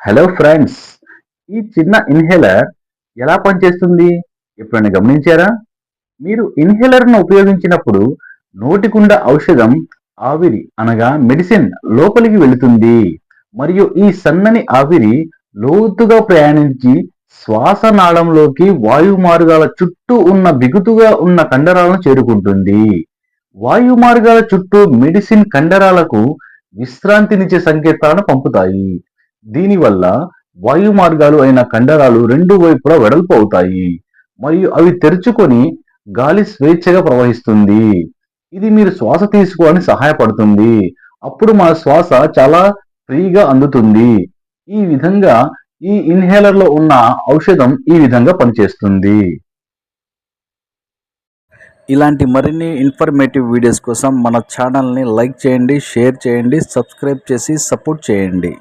Hello friends ఈ చిన్న inhaler ఎలా పనిచేస్తుంది? ఎప్పుడైనా గమనించారా? మీరు ఇన్హేలర్ను ఉపయోగించినప్పుడు నోటికుండ ఔషధం ఆవిరి అనగా మెడిసిన్ లోపలికి వెళుతుంది. మరియు ఈ సన్నని ఆవిరి లోతుగా ప్రయాణించి శ్వాసనాళంలోకి వాయు మార్గాల చుట్టూ ఉన్న బిగుతుగా ఉన్న కండరాలను చేరుకుంటుంది. వాయు మార్గాల చుట్టూ మెడిసిన్ కండరాలకు విశ్రాంతినిచ్చే సంకేతాలను పంపుతాయి. దీనివల్ల వాయు మార్గాలు అయిన కండరాలు రెండు వైపులా వెడల్పు అవుతాయి. మరియు అవి తెరుచుకొని గాలి స్వేచ్ఛగా ప్రవహిస్తుంది. ఇది మీరు శ్వాస తీసుకోవడానికి సహాయపడుతుంది. అప్పుడు మన శ్వాస చాలా ఫ్రీగా అందుతుంది. ఈ విధంగా ఈ ఇన్హేలర్లో ఉన్న ఔషధం ఈ విధంగా పనిచేస్తుంది. ఇలాంటి మరిన్ని ఇన్ఫర్మేటివ్ వీడియోస్ కోసం మన ఛానల్ని లైక్ చేయండి షేర్ చేయండి సబ్స్క్రైబ్ చేసి సపోర్ట్ చేయండి.